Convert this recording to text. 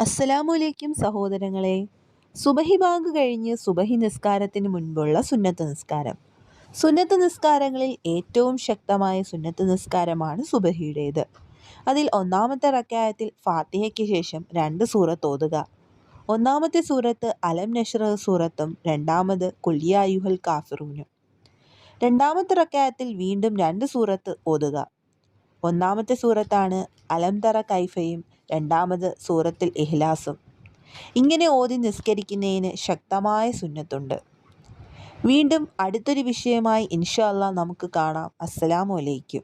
അസ്സലാമലൈക്കും സഹോദരങ്ങളെ. സുബഹി ബാങ്ക് കഴിഞ്ഞ് സുബഹി നിസ്കാരത്തിന് മുൻപുള്ള സുന്നത്ത് നിസ്കാരം. സുന്നത്ത് നിസ്കാരങ്ങളിൽ ഏറ്റവും ശക്തമായ സുന്നത്ത് നിസ്കാരമാണ് സുബഹിയുടേത്. അതിൽ ഒന്നാമത്തെ റക്കായത്തിൽ ഫാത്തിഹയ്ക്ക് ശേഷം രണ്ട് സൂറത്ത് ഓതുക. ഒന്നാമത്തെ സൂറത്ത് അലം നഷ്റ സൂറത്തും രണ്ടാമത് കുല്യായുഹൽ കാഫിറൂനും. രണ്ടാമത്തെ റക്കായത്തിൽ വീണ്ടും രണ്ട് സൂറത്ത് ഓതുക. ഒന്നാമത്തെ സൂറത്താണ് അലം തറ കൈഫയും രണ്ടാമത് സൂറത്തിൽ ഇഹ്ലാസും ഇങ്ങനെ ഓതി നിസ്കരിക്കുന്നതിന് ശക്തമായ സുന്നത്തുണ്ട്. വീണ്ടും അടുത്തൊരു വിഷയമായി ഇൻഷാല്ല നമുക്ക് കാണാം. അസ്സലാമു അലൈക്കും.